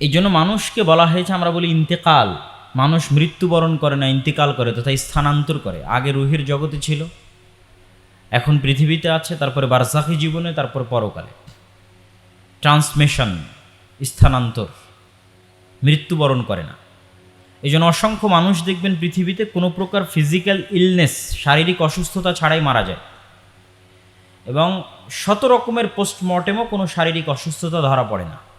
এই জন্য মানুষকে বলা হয়েছে, আমরা বলি ইন্তেকাল। মানুষ মৃত্যুবরণ করে না, ইন্তেকাল করে তথা স্থানান্তর করে। আগে রুহির জগতে ছিল, এখন পৃথিবীতে আছে, তারপরে বারসাখী জীবনে, তারপর পরকালে। ট্রান্সমিশন, স্থানান্তর, মৃত্যুবরণ করে না। এই জন্য অসংখ্য মানুষ দেখবেন পৃথিবীতে কোনো প্রকার ফিজিক্যাল ইলনেস, শারীরিক অসুস্থতা ছাড়াই মারা যায়। এবং শত রকমের পোস্টমর্টেমও কোনো শারীরিক অসুস্থতা ধরা পড়ে না।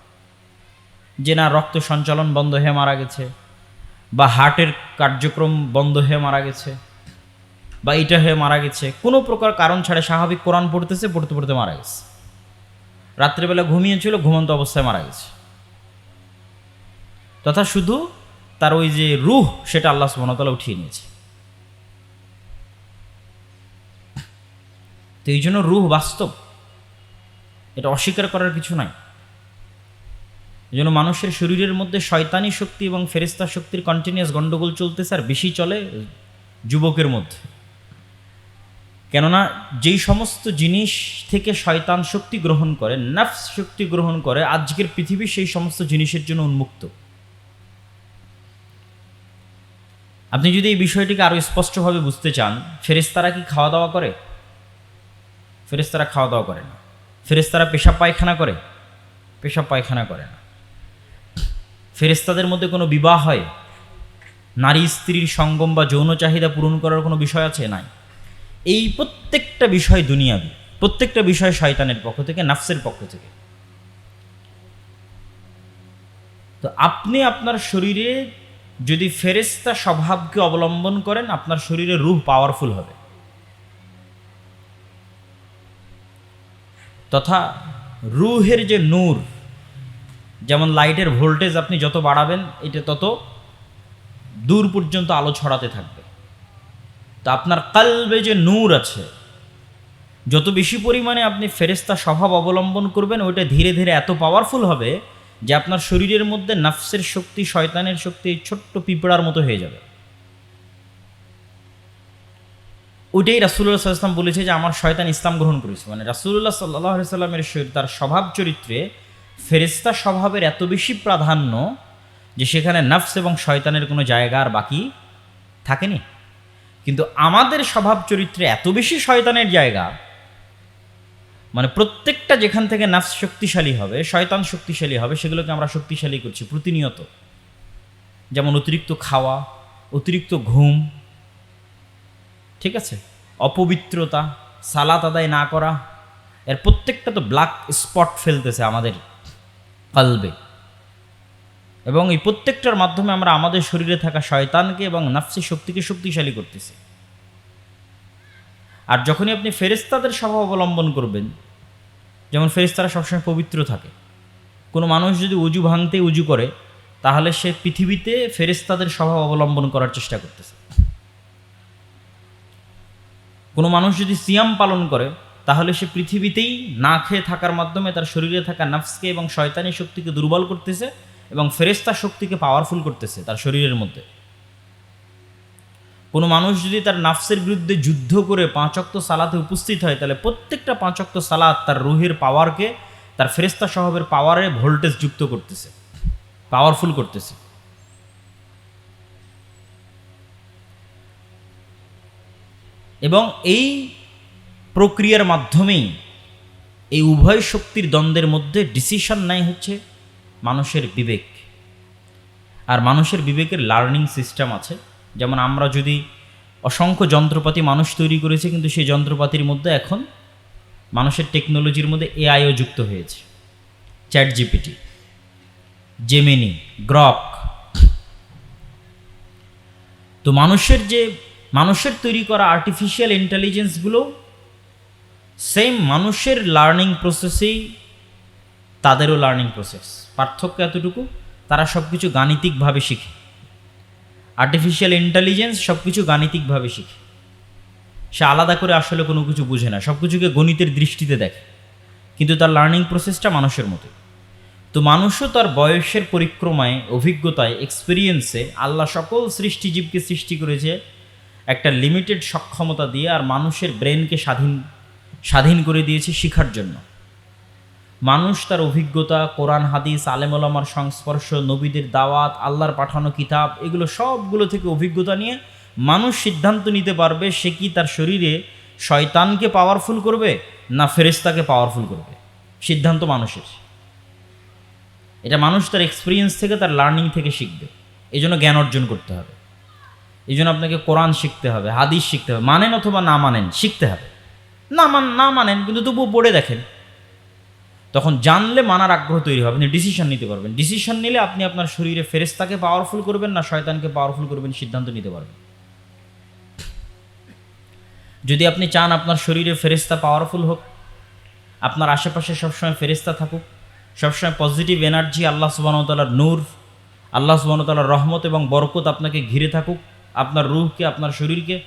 যে না রক্ত সঞ্চালন বন্ধ হয়ে মারা গেছে, বা হার্টের কার্যক্রম বন্ধ হয়ে মারা গেছে, বা এটা হয়ে মারা গেছে, কোনো প্রকার কারণ ছাড়া স্বাভাবিক কোরআন পড়তেছে, পড়তে পড়তে মারা গেছে। রাত্রিবেলা ঘুমিয়েছিল, ঘুমন্ত অবস্থায় মারা গেছে। তথা শুধু তার ওই যে রুহ, সেটা আল্লাহ সুবনতলা উঠিয়ে নিয়েছে। তো এই জন্য রুহ বাস্তব। এটা অস্বীকার করার কিছু নাই। এই জন্য মানুষের শরীরের মধ্যে শয়তানি শক্তি এবং ফেরিস্তা শক্তির কন্টিনিউয়াস গণ্ডগোল চলতেছে আর বেশি চলে যুবকের মধ্যে। কেননা যেই সমস্ত জিনিস থেকে শয়তান শক্তি গ্রহণ করে, নাফস শক্তি গ্রহণ করে, আজকের পৃথিবী সেই সমস্ত জিনিসের জন্য উন্মুক্ত। আপনি যদি এই বিষয়টিকে আরও স্পষ্টভাবে বুঝতে চান ফেরেস্তারা কি খাওয়া দাওয়া করে? ফেরেস্তারা খাওয়া দাওয়া করে না। ফেরেস্তারা পেশাব পায়খানা করে? পেশাব পায়খানা করে না। ফেরেস্তাদের মধ্যে কোনো বিবাহ হয়? নারী স্ত্রীর সঙ্গম বা যৌন চাহিদা পূরণ করার কোনো বিষয় আছে? নাই। এই প্রত্যেকটা বিষয় দুনিয়াবি। প্রত্যেকটা বিষয় শয়তানের পক্ষ থেকে, নাফসের পক্ষ থেকে। তো আপনি আপনার শরীরে যদি ফেরেস্তা স্বভাবকে অবলম্বন করেন, আপনার শরীরে রূহ পাওয়ারফুল হবে। তথা রুহের যে নূর যেমন লাইটের ভোল্টেজ আপনি যত বাড়াবেন, এটা তত দূর পর্যন্ত আলো ছড়াতে থাকবে। তো আপনার কালবে যে নূর আছে, যত বেশি পরিমাণে আপনি ফেরেস্তা স্বভাব অবলম্বন করবেন, ওইটা ধীরে ধীরে এত পাওয়ারফুল হবে যে আপনার শরীরের মধ্যে নাফসের শক্তি, শয়তানের শক্তি ছোট্ট পিঁপড়ার মতো হয়ে যাবে। ওইটাই রাসুল্লাহ সাল্লাম বলেছে যে, আমার শয়তান ইসলাম গ্রহণ করেছে। মানে রাসুল্লাহ সাল্লাহ সাল্লামের তার স্বভাব চরিত্রে ফেরিস্তা স্বভাবের এত বেশি প্রাধান্য যে সেখানে নফস এবং শয়তানের কোনো জায়গা আর বাকি থাকেনি। কিন্তু আমাদের স্বভাব চরিত্রে এত বেশি শয়তানের জায়গা মানে প্রত্যেকটা যেখান থেকে নাফস শক্তিশালী হবে, শয়তান শক্তিশালী হবে, সেগুলোকে আমরা শক্তিশালী করছি প্রতিনিয়ত। যেমন অতিরিক্ত খাওয়া, অতিরিক্ত ঘুম, ঠিক আছে? অপবিত্রতা, সালাত আদায় না করা, এর প্রত্যেকটা তো ব্ল্যাক স্পট ফেলতেছে আমাদের। কালবে। এবং এই প্রত্যেকটার মাধ্যমে আমরা আমাদের শরীরে থাকা শয়তানকে এবং নাফসি শক্তিকে শক্তিশালী করতেছি। আর যখনই আপনি ফেরেস্তাদের স্বভাব অবলম্বন করবেন, যেমন ফেরেস্তারা সবসময় পবিত্র থাকে, কোনো মানুষ যদি উজু ভাঙতে উজু করে, তাহলে সে পৃথিবীতে ফেরেস্তাদের স্বভাব অবলম্বন করার চেষ্টা করতেছে। কোনো মানুষ যদি সিয়াম পালন করে তাহলে সে পৃথিবীতেই না খেয়ে থাকার মাধ্যমে তার শরীরে থাকা নাফসকে এবং শয়তানি শক্তিকে দুর্বল করতেছে এবং ফেরেস্তা শক্তিকে পাওয়ারফুল করতেছে তার শরীরের মধ্যে। কোনো মানুষ যদি তার নাফসের বিরুদ্ধে যুদ্ধ করে পাঁচক্ত সালাতে উপস্থিত হয়, তাহলে প্রত্যেকটা পাঁচক্ত সালাত তার রুহের পাওয়ারকে তার ফেরেস্তা স্বভাবের পাওয়ারে ভোল্টেজ যুক্ত করতেছে পাওয়ারফুল করতেছে। এবং এই প্রক্রিয়ার মাধ্যমেই এই উভয় শক্তির দ্বন্দ্বের মধ্যে ডিসিশন নেয় হচ্ছে মানুষের বিবেক। আর মানুষের বিবেকের লার্নিং সিস্টেম আছে। যেমন আমরা যদি অসংখ্য যন্ত্রপাতি মানুষ তৈরি করেছে, কিন্তু সেই যন্ত্রপাতির মধ্যে এখন মানুষের টেকনোলজির মধ্যে এআইও যুক্ত হয়েছে। চ্যাট জিপিটি জেমিনি গ্রক তো মানুষের যে, মানুষের তৈরি করা আর্টিফিশিয়াল ইন্টেলিজেন্সগুলো সেম মানুষের লার্নিং প্রসেসেই তাদেরও লার্নিং প্রসেস পার্থক্য এতটুকু, তারা সব কিছু গাণিতিকভাবে শিখে। আর্টিফিশিয়াল ইন্টেলিজেন্স সব কিছু গাণিতিকভাবে শিখে। সে আলাদা করে আসলে কোনো কিছু বুঝে না সব কিছুকে গণিতের দৃষ্টিতে দেখে। কিন্তু তার লার্নিং প্রসেসটা মানুষের মতো তো মানুষও তার বয়সের পরিক্রমায়, অভিজ্ঞতায় এক্সপিরিয়েন্সে আল্লাহ সকল সৃষ্টিজীবকে সৃষ্টি করেছে একটা লিমিটেড সক্ষমতা দিয়ে আর মানুষের ব্রেনকে স্বাধীন স্বাধীন করে দিয়েছে শিখার জন্য। মানুষ তার অভিজ্ঞতা, কোরআন, হাদিস, আলেমলামার সংস্পর্শ, নবীদের দাওয়াত, আল্লাহর পাঠানো কিতাব, এগুলো সবগুলো থেকে অভিজ্ঞতা নিয়ে মানুষ সিদ্ধান্ত নিতে পারবে সে কি তার শরীরে শয়তানকে পাওয়ারফুল করবে না ফেরেস্তাকে পাওয়ারফুল করবে। সিদ্ধান্ত মানুষের। এটা মানুষ তার এক্সপিরিয়েন্স থেকে, তার লার্নিং থেকে শিখবে। এই জন্য জ্ঞান অর্জন করতে হবে। এই জন্য আপনাকে কোরআন শিখতে হবে, হাদিস শিখতে হবে। মানেন অথবা না মানেন, শিখতে হবে। না মান, না মানেন, কিন্তু তবুও পড়ে দেখেন। তখন জানলে মানার আগ্রহ তৈরি হবে, আপনি ডিসিশন নিতে পারবেন। ডিসিশন নিলে আপনি আপনার শরীরে ফেরেস্তাকে পাওয়ারফুল করবেন না শয়তানকে পাওয়ারফুল করবেন, সিদ্ধান্ত নিতে পারবেন। যদি আপনি চান আপনার শরীরে ফেরেস্তা পাওয়ারফুল হোক, আপনার আশেপাশে সবসময় ফেরেস্তা থাকুক, সবসময় পজিটিভ এনার্জি আল্লাহ সুবাহতালার নূর, আল্লাহ সুবাহতালার রহমত এবং বরকত আপনাকে ঘিরে থাকুক, আপনার রুহকে, আপনার শরীরকে,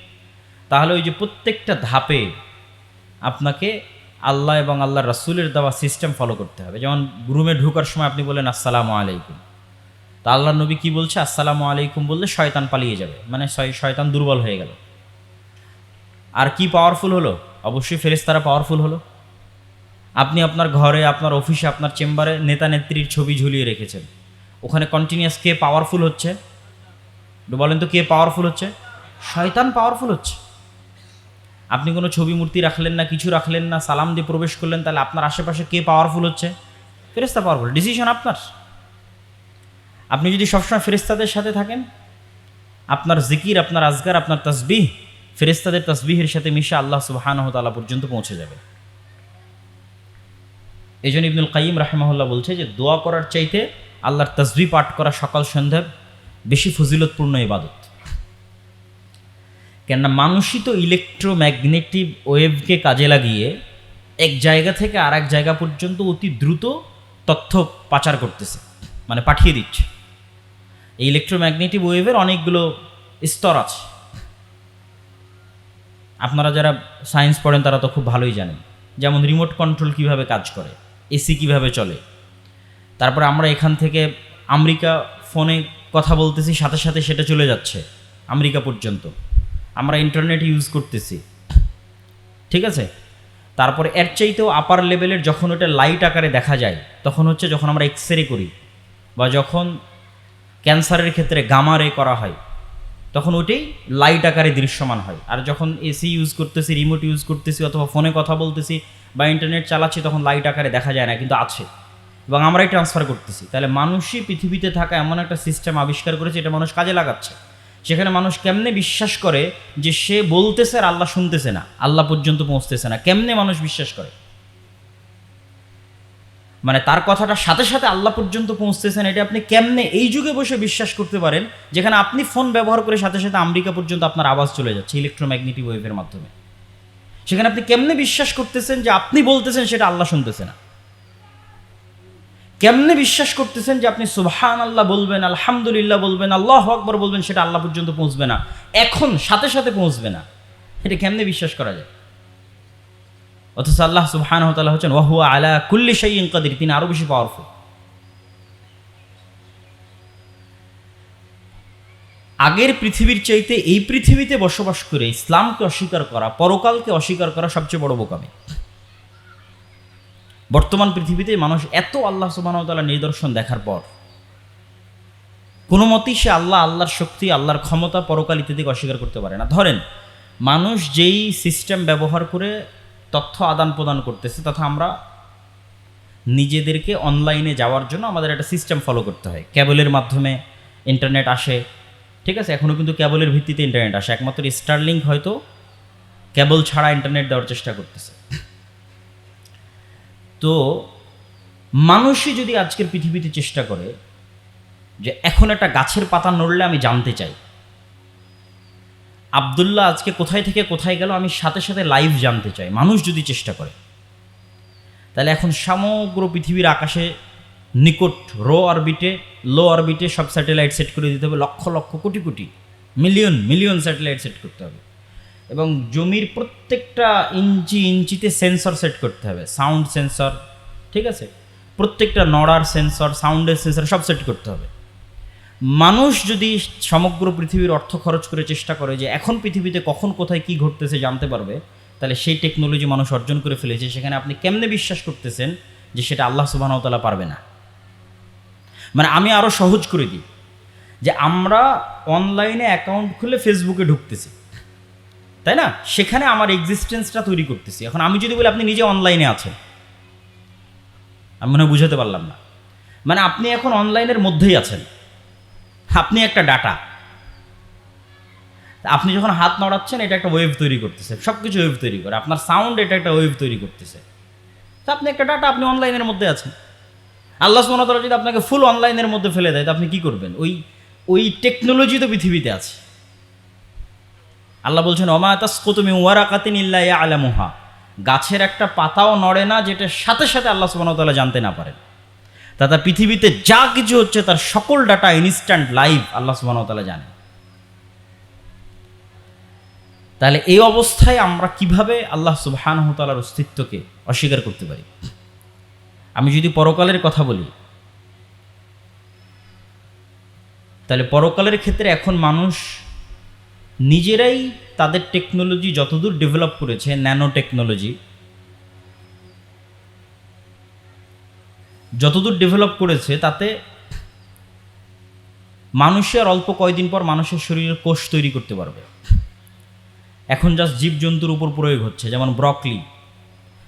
তাহলে ওই যে প্রত্যেকটা ধাপে আপনাকে আল্লাহ এবং আল্লাহ রাসুলের দেওয়া সিস্টেম ফলো করতে হবে। যেমন রুমে ঢোকার সময় আপনি বলেন আসসালামু আলাইকুম। তা আল্লাহ নবী কি বলছে? আসসালামু আলাইকুম বললে শয়তান পালিয়ে যাবে। মানে শয়- শয়তান দুর্বল হয়ে গেল। আর কি পাওয়ারফুল হলো? অবশ্যই ফেরেস্তারা পাওয়ারফুল হলো। আপনি আপনার ঘরে, আপনার অফিসে আপনার চেম্বারে নেতা নেত্রীর ছবি ঝুলিয়ে রেখেছেন। ওখানে কন্টিনিউয়াস কে পাওয়ারফুল হচ্ছে? বলেন তো কে পাওয়ারফুল হচ্ছে? শয়তান পাওয়ারফুল হচ্ছে। আপনি কোনো ছবি, মূর্তি রাখলেন না, কিছু রাখলেন না, সালাম দিয়ে প্রবেশ করলেন, তাহলে আপনার আশেপাশে কে পাওয়ারফুল হচ্ছে? ফেরেস্তা পাওয়ারফুল ডিসিশন আপনার। আপনি যদি সবসময় ফেরেস্তাদের সাথে থাকেন, আপনার জিকির, আপনার আজগার, আপনার তসবিহ ফেরেস্তাদের তসবিহের সাথে মিশে আল্লাহ সুবাহানহ তালা পর্যন্ত পৌঁছে যাবে। এই জন্য ইবনুল কাইম রাহেমাহুল্লাহ বলছে যে, দোয়া করার চাইতে আল্লাহর তসবি পাঠ করা সকাল সন্ধ্যা বেশি ফজিলতপূর্ণ ইবাদত। কেননা মানুষই তো ইলেকট্রোম্যাগনেটিক ওয়েভকে কাজে লাগিয়ে এক জায়গা থেকে আর এক জায়গা পর্যন্ত অতি দ্রুত তথ্য পাচার করতেছে মানে পাঠিয়ে দিচ্ছে। এই ইলেকট্রোম্যাগনেটিক ওয়েভের অনেকগুলো স্তর আছে। আপনারা যারা সায়েন্স পড়েন, তারা তো খুব ভালোই জানেন। যেমন রিমোট কন্ট্রোল কীভাবে কাজ করে এসি কীভাবে চলে। তারপরে আমরা এখান থেকে আমেরিকা ফোনে কথা বলতেছি, সাথে সাথে সেটা চলে যাচ্ছে, আমেরিকা পর্যন্ত। আমরা ইন্টারনেট ইউজ করতেছি। ঠিক আছে? তারপরে এর চাইতেও আপার লেভেলের যখন ওটা লাইট আকারে দেখা যায়, তখন হচ্ছে যখন আমরা এক্স রে করি বা যখন ক্যান্সারের ক্ষেত্রে গামা রে করা হয়, তখন ওটাই লাইট আকারে দৃশ্যমান হয়। আর যখন এসি ইউজ করতেছি রিমোট ইউজ করতেছি অথবা ফোনে কথা বলতেছি বা ইন্টারনেট চালাচ্ছি, তখন লাইট আকারে দেখা যায় না, কিন্তু আছে। এবং আমরাই ট্রান্সফার করতেছি। তাহলে মানুষই পৃথিবীতে থাকা এমন একটা সিস্টেম আবিষ্কার করেছে, এটা মানুষ কাজে লাগাচ্ছে। সেখানে মানুষ কেমনে বিশ্বাস করে যে সে বলতেছে আর আল্লাহ শুনতেছে না? আল্লাহ পর্যন্ত পৌঁছতেছে না। কেমনে মানুষ বিশ্বাস করে? মানে তার কথাটা সাথে সাথে আল্লাহ পর্যন্ত পৌঁছতেছেন এটা আপনি কেমনে এই যুগে বসে বিশ্বাস করতে পারেন, যেখানে আপনি ফোন ব্যবহার করে সাথে সাথে আমেরিকা পর্যন্ত আপনার আওয়াজ চলে যাচ্ছে ইলেকট্রোম্যাগনেটিক ওয়েভের মাধ্যমে। সেখানে আপনি কেমনে বিশ্বাস করতেছেন যে আপনি বলতেছেন সেটা আল্লাহ শুনতেছে না? কেমনে বিশ্বাস করতেছেন যে আপনি সুবহান আল্লাহ বলবেন, আলহামদুলিল্লাহ বলবেন, আল্লাহ আকবর বলবেন, সেটা আল্লাহ পর্যন্ত পৌঁছবে না। এখন সাথে সাথে পৌঁছবে না। এটা কেমনে বিশ্বাস করা যায়? অথচ আল্লাহ সুবহান তাআলা হচ্ছেন, ওয়াহুয়া আলা কুল্লি শাইইন কাদির, তিনি আরও বেশি পাওয়ারফুল আগের পৃথিবীর চাইতে এই পৃথিবীতে বসবাস করে ইসলামকে অস্বীকার করা, পরকালকে অস্বীকার করা সবচেয়ে বড় বোকামি। বর্তমান পৃথিবীতে মানুষ এত আল্লাহ সুবাহতাল্লাহ নিদর্শন দেখার পর, কোনো মতেই সে আল্লাহ, আল্লাহর শক্তি, আল্লাহর ক্ষমতা পরকাল ইত্যাদিকে অস্বীকার করতে পারে না। ধরেন, মানুষ যেই সিস্টেম ব্যবহার করে তথ্য আদান প্রদান করতেছে, তথা আমরা নিজেদেরকে অনলাইনে যাওয়ার জন্য আমাদের একটা সিস্টেম ফলো করতে হয়। ক্যাবলের মাধ্যমে ইন্টারনেট আসে, ঠিক আছে? এখনও কিন্তু ক্যাবলের ভিত্তিতে ইন্টারনেট আসে। একমাত্র স্টারলিংক হয়তো ক্যাবল ছাড়া ইন্টারনেট দেওয়ার চেষ্টা করতেছে। তো মানুষই যদি আজকের পৃথিবীতে চেষ্টা করে যে এখন একটা গাছের পাতা নড়লে আমি জানতে চাই। আবদুল্লাহ আজকে কোথায় থেকে কোথায় গেল আমি সাথে সাথে লাইভ জানতে চাই। মানুষ যদি চেষ্টা করে, তাহলে এখন সমগ্র পৃথিবীর আকাশে নিকট রো অরবিটে, লো অরবিটে সব স্যাটেলাইট সেট করে দিতে হবে। Lakh lakh crore crore million million satellite set করতে হবে। এবং জমির প্রত্যেকটা ইঞ্চি ইঞ্চিতে সেন্সর সেট করতে হবে। সাউন্ড সেন্সর ঠিক আছে? প্রত্যেকটা নড়ার সেন্সর সাউন্ডের সেন্সর সব সেট করতে হবে। মানুষ যদি সমগ্র পৃথিবীর অর্থ খরচ করে চেষ্টা করে যে এখন পৃথিবীতে কখন, কোথায়, কি ঘটতেছে জানতে পারবে, তাহলে সেই টেকনোলজি মানুষ অর্জন করে ফেলেছে। সেখানে আপনি কেমনে বিশ্বাস করতেছেন যে সেটা আল্লাহ সুবাহতালা পারবে না? মানে আমি আরও সহজ করে দিই যে আমরা অনলাইনে অ্যাকাউন্ট খুলে ফেসবুকে ঢুকতেছি। তাই না? সেখানে আমার এক্সিস্টেন্সটা তৈরি করতেছি। এখন আমি যদি বলি, আপনি নিজে অনলাইনে আছেন, আমি মনে বুঝাতে পারলাম না। মানে আপনি এখন অনলাইনের মধ্যেই আছেন। আপনি একটা ডাটা আপনি যখন হাত নড়াচ্ছেন, এটা একটা ওয়েভ তৈরি করতেছে। সব কিছু ওয়েভ তৈরি করে। আপনার সাউন্ড এটা একটা ওয়েভ তৈরি করতেছে। তো আপনি একটা ডাটা আপনি অনলাইনের মধ্যে আছেন। আল্লাহ সুমনতলা যদি আপনাকে ফুল অনলাইনের মধ্যে ফেলে দেয়, তো আপনি কী করবেন? ওই ওই টেকনোলজি তো পৃথিবীতে আছে। আল্লাহ বলছেন অমায়াতাসকুতুমি ওয়ারাকাতিন ইল্লা আলামুহা গাছের একটা পাতাও নড়ে না, যেটা সাথে সাথে আল্লাহ সুবহানাহু জানতে না পারেন। তাতে পৃথিবীতে যা কিছু হচ্ছে, তার সকল ডাটা ইনস্ট্যান্ট লাইভ আল্লাহ সুবহানাহু জানে। তাহলে এই অবস্থায় আমরা কীভাবে আল্লাহ সুবহানাহু তাআলার অস্তিত্বকে অস্বীকার করতে পারি? আমি যদি পরকালের কথা বলি, তাহলে পরকালের ক্ষেত্রে এখন মানুষ নিজেরাই তাদের টেকনোলজি যতদূর ডেভেলপ করেছে ন্যানো টেকনোলজি যতদূর ডেভেলপ করেছে, তাতে মানুষের অল্প কয়দিন পর মানুষের শরীরের কোষ তৈরি করতে পারবে। এখন জাস্ট জীবজন্তুর উপর প্রয়োগ হচ্ছে, যেমন ব্রকলি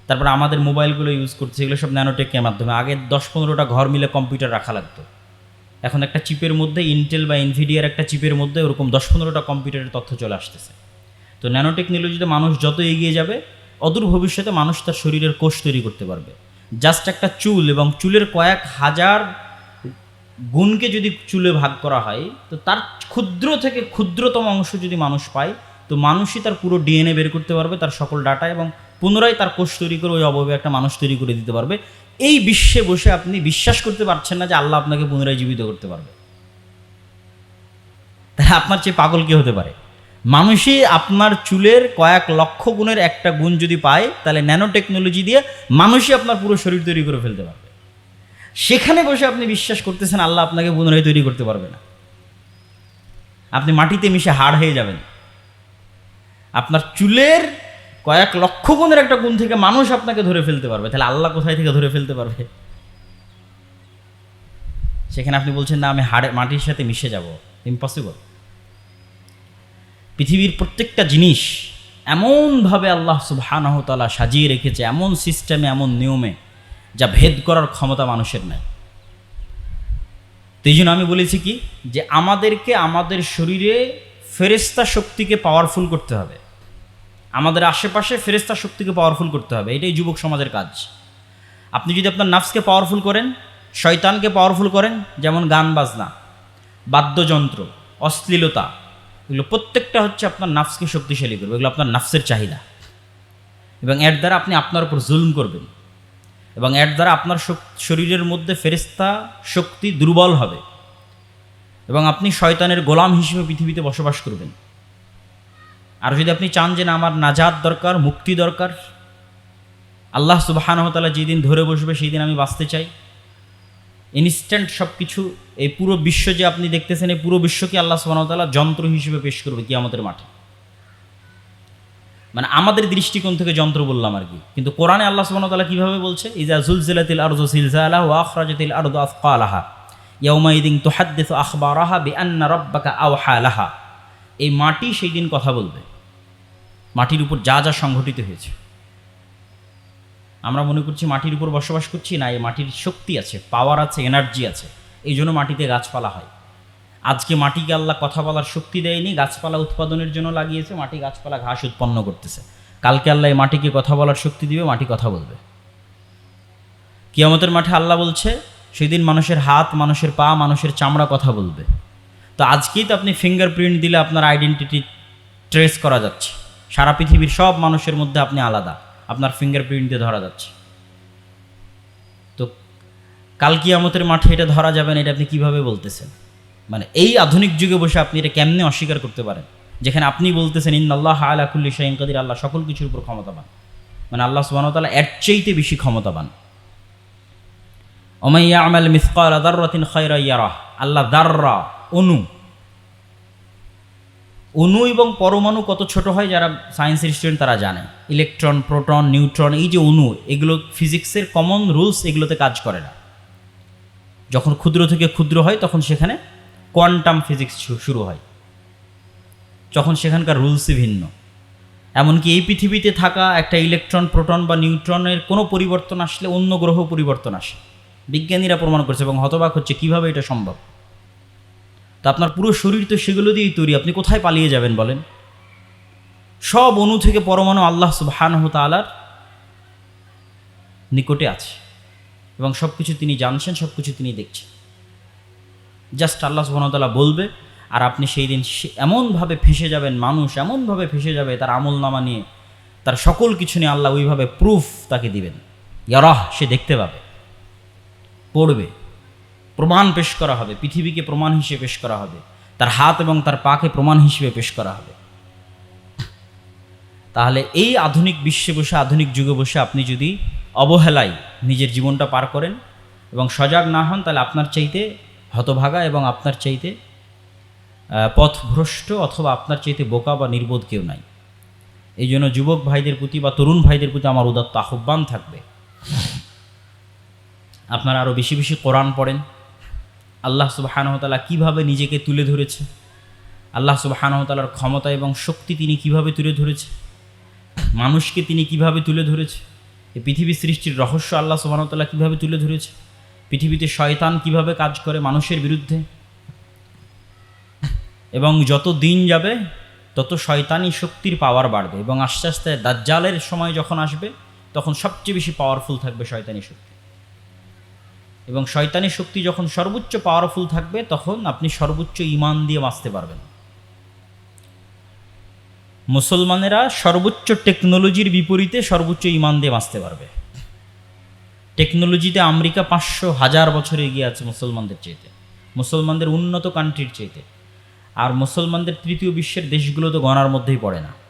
তারপর আমাদের মোবাইলগুলো ইউজ করছে এগুলো সব ন্যানোটেকের মাধ্যমে। আগে দশ পনেরোটা ঘর মিলে কম্পিউটার রাখা লাগতো। এখন একটা চিপের মধ্যে ইন্টেল বা ইনভিডিয়ার একটা চিপের মধ্যে ওরকম দশ পনেরোটা কম্পিউটারের তথ্য চলে আসতেছে। তো ন্যানো টেকনোলজিতে মানুষ যত এগিয়ে যাবে, অদূর ভবিষ্যতে মানুষ তার শরীরের কোষ তৈরি করতে পারবে। জাস্ট একটা চুল এবং চুলের কয়েক হাজার গুণকে যদি চুলে ভাগ করা হয়, তো তার ক্ষুদ্র থেকে ক্ষুদ্রতম অংশ যদি মানুষ পায়, তো মানুষই তার পুরো ডিএনএ বের করতে পারবে, তার সকল ডাটা এবং পুনরায় তার কোষ তৈরি করে ওই অভাবে একটা মানুষ তৈরি করে দিতে পারবে। এই বিশ্বে বসে আপনি বিশ্বাস করতে পারছেন না যে আল্লাহ আপনাকে পুনরায় জীবিত করতে পারবে। তাহলে আপনার চেয়ে পাগল কি হতে পারে? মানুষই আপনার চুলের কয়েক লক্ষ গুণের একটা গুণ যদি পায়, তাহলে ন্যানো টেকনোলজি দিয়ে মানুষই আপনার পুরো শরীর তৈরি করে ফেলতে পারবে। সেখানে বসে আপনি বিশ্বাস করতেছেন আল্লাহ আপনাকে পুনরায় তৈরি করতে পারবে না। আপনি মাটিতে মিশে হাড় হয়ে যাবেন। আপনার চুলের কয়েক লক্ষ গুণের একটা গুণ থেকে মানুষ আপনাকে ধরে ফেলতে পারবে। তাহলে আল্লাহ কোথায় থেকে ধরে ফেলতে পারবে? সেখানে আপনি বলছেন, না, আমি হাড়ে, মাটির সাথে মিশে যাব। ইম্পসিবল পৃথিবীর প্রত্যেকটা জিনিস এমনভাবে আল্লাহ সুবাহানহতালা সাজিয়ে রেখেছে, এমন সিস্টেমে, এমন নিয়মে, যা ভেদ করার ক্ষমতা মানুষের নাই। তো জন্য আমি বলেছি কি? যে আমাদেরকে আমাদের শরীরে ফেরেস্তা শক্তিকে পাওয়ারফুল করতে হবে। আমাদের আশেপাশে ফেরেস্তা শক্তিকে পাওয়ারফুল করতে হবে। এটাই যুবক সমাজের কাজ। আপনি যদি আপনার নাফসকে পাওয়ারফুল করেন, শয়তানকে পাওয়ারফুল করেন, যেমন গান বাজনা, বাদ্যযন্ত্র, অশ্লীলতা, এগুলো প্রত্যেকটা হচ্ছে আপনার নাফসকে শক্তিশালী করবে। এগুলো আপনার নাফসের চাহিদা। এবং এর দ্বারা আপনি আপনার উপর জুলুম করবেন। এবং এর দ্বারা আপনার শরীরের মধ্যে ফেরিস্তা শক্তি দুর্বল হবে। এবং আপনি শয়তানের গোলাম হিসেবে পৃথিবীতে বসবাস করবেন। আর যদি আপনি চান যে না, আমার নাজাদ দরকার, মুক্তি দরকার, আল্লাহ সুবাহানহতালা যেদিন ধরে বসবে সেই দিন আমি বাঁচতে চাই। ইনস্ট্যান্ট সব কিছু এই পুরো বিশ্ব যে আপনি দেখতেছেন, এই পুরো বিশ্বকে আল্লাহ সুবাহতালা যন্ত্র হিসেবে পেশ করবে কি আমাদের মাঠে। মানে আমাদের দৃষ্টিকোণ থেকে যন্ত্র বললাম আর কি। কিন্তু কোরআনে আল্লাহ সুবাহতালা কীভাবে বলছে? ইজা জুলজিলাতিল আরজু সিলজালাহ ও আখরাজাতিল আরদু আফকালাহা ইয়াউমাইদিন তুহাদ্দিস আখবারাহা বিআন্না রব্বাকা আওহালাহা এই মাটি সেই দিন কথা বলবে। মাটির উপর যা যা সংঘটিত হয়েছে। আমরা মনে করছি মাটির উপর বসবাস করছি না, এই মাটির শক্তি আছে পাওয়ার আছে এনার্জি আছে, এই জন্য মাটিতে গাছপালা হয়। আজকে মাটিকে আল্লাহ কথা বলার শক্তি দেয়নি, গাছপালা উৎপাদনের জন্য লাগিয়েছে, মাটি গাছপালা ঘাস উৎপন্ন করতেছে। কালকে আল্লাহ এই মাটিকে কথা বলার শক্তি দিবে, মাটি কথা বলবে। কিয়ামতের মাঠে আল্লাহ বলছে, সেদিন মানুষের হাত, মানুষের পা, মানুষের চামড়া কথা বলবে। তো আজকেই তো আপনি ফিঙ্গারপ্রিন্ট দিলে আপনার আইডেন্টিটি ট্রেস করা যাচ্ছে। সারা পৃথিবীর সব মানুষের মধ্যে আপনি আলাদা। আপনার ফিঙ্গারপ্রিন্ট ধরা যাচ্ছে। তো কাল কিয়ামতের মাঠে এটা ধরা যাবে না, এটা আপনি কীভাবে বলতেছেন? মানে এই আধুনিক যুগে বসে আপনি এটা কেমনে অস্বীকার করতে পারেন? যেখানে আপনি বলতেছেন ইন আল্লাহ আলাকুল্লি শাহিন কাদির আল্লাহ সকল কিছুর উপর ক্ষমতাবান। মানে আল্লাহ সুবাহতাল্লাহ এর চেয়েতে বেশি ক্ষমতাবান। ওমাইয়া আমাল মিসকাল দার্রাতিন খয়রা ইয়ারাহ। আল্লাহ দাররা, অনু। অণু এবং পরমাণু কত ছোট হয় যারা সায়েন্সের স্টুডেন্ট তারা জানে। ইলেকট্রন প্রোটন নিউট্রন এই যে অণু, এগুলো ফিজিক্সের কমন রুলস এগুলোতে কাজ করে না। যখন ক্ষুদ্র থেকে ক্ষুদ্র হয়, তখন সেখানে কোয়ান্টাম ফিজিক্স শুরু হয়। যখন সেখানকার রুলসই ভিন্ন। এমনকি এই পৃথিবীতে থাকা একটা ইলেকট্রন প্রোটন বা নিউট্রনের কোনো পরিবর্তন আসলে অন্য গ্রহ পরিবর্তন আসে। বিজ্ঞানীরা প্রমাণ করছে এবং হতবাক হচ্ছে কীভাবে এটা সম্ভব। তো আপনার পুরো শরীর তো সেগুলো দিয়েই তৈরি। আপনি কোথায় পালিয়ে যাবেন বলেন? সব অণু থেকে পরমাণু আল্লাহ সুবহানহ তালার নিকটে আছে। এবং সব কিছু তিনি জানছেন সব কিছু তিনি দেখছেন। জাস্ট আল্লাহ সুবহানতাল্লাহ বলবে, আর আপনি সেই দিন এমনভাবে ফেসে যাবেন, মানুষ এমনভাবে ফেসে যাবে, তার আমল নামা নিয়ে, তার সকল কিছু নিয়ে আল্লাহ ওইভাবে প্রুফ তাকে দিবেন। ইয়ারাহ, সে দেখতে পাবে, পড়বে। প্রমাণ পেশ করা হবে, পৃথিবীকে প্রমাণ হিসেবে পেশ করা হবে, তার হাত এবং তার পাকে প্রমাণ হিসেবে পেশ করা হবে। তাহলে এই আধুনিক বিশ্বে বসে আধুনিক যুগে বসে আপনি যদি অবহেলায় নিজের জীবনটা পার করেন এবং সজাগ না হন, তাহলে আপনার চাইতে হতভাগা এবং আপনার চাইতে পথভ্রষ্ট অথবা আপনার চাইতে বোকা বা নির্বোধ কেউ নাই। এই জন্য যুবক ভাইদের প্রতি বা তরুণ ভাইদের প্রতি আমার উদাত্ত আহ্বান থাকবে। আপনারা আরও বেশি বেশি কোরআন পড়েন আল্লাহ সুবাহানহতালা কীভাবে নিজেকে তুলে ধরেছে? আল্লাহ সুবাহানহতালার ক্ষমতা এবং শক্তি তিনি কীভাবে তুলে ধরেছে? মানুষকে তিনি কীভাবে তুলে ধরেছে? এই পৃথিবী সৃষ্টির রহস্য আল্লাহ সুবাহতাল্লাহ কীভাবে তুলে ধরেছে? পৃথিবীতে শয়তান কীভাবে কাজ করে মানুষের বিরুদ্ধে? এবং যত দিন যাবে, তত শয়তানি শক্তির পাওয়ার বাড়বে এবং আস্তে আস্তে দাজ্জালের সময় যখন আসবে, তখন সবচেয়ে বেশি পাওয়ারফুল থাকবে শয়তানি শক্তি। এবং শয়তানি শক্তি যখন সর্বোচ্চ পাওয়ারফুল থাকবে, তখন আপনি সর্বোচ্চ ইমান দিয়ে বাঁচতে পারবেন। মুসলমানেরা সর্বোচ্চ টেকনোলজির বিপরীতে সর্বোচ্চ ইমান দিয়ে বাঁচতে পারবে। টেকনোলজিতে আমেরিকা পাঁচশো হাজার বছর এগিয়ে আছে মুসলমানদের চাইতে। মুসলমানদের উন্নত কান্ট্রির চাইতে। আর মুসলমানদের তৃতীয় বিশ্বের দেশগুলো তো গণার মধ্যেই পড়ে না।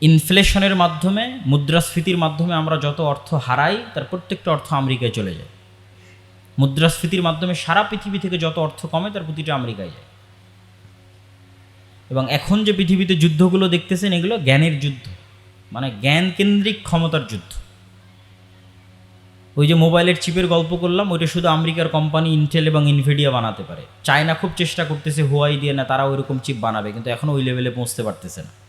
ইনফ্লেশনের মাধ্যমে, মুদ্রাস্ফীতির মাধ্যমে আমরা যত অর্থ হারাই, তার প্রত্যেকটা অর্থ আমেরিকায় চলে যায়। মুদ্রাস্ফীতির মাধ্যমে সারা পৃথিবী থেকে যত অর্থ কমে, তার প্রতিটা আমেরিকায় যায়। এবং এখন যে পৃথিবীতে যুদ্ধগুলো দেখতেছেন, এগুলো জ্ঞানের যুদ্ধ। মানে জ্ঞান কেন্দ্রিক ক্ষমতার যুদ্ধ। ওই যে মোবাইলের চিপের গল্প করলাম, ওইটা শুধু আমেরিকার কোম্পানি ইন্টেল এবং ইনভিডিয়া বানাতে পারে। চায়না খুব চেষ্টা করতেছে হুয়াই দিয়ে, না তারা ওইরকম চিপ বানাবে, কিন্তু এখনও ওই লেভেলে পৌঁছতে পারতেছে না।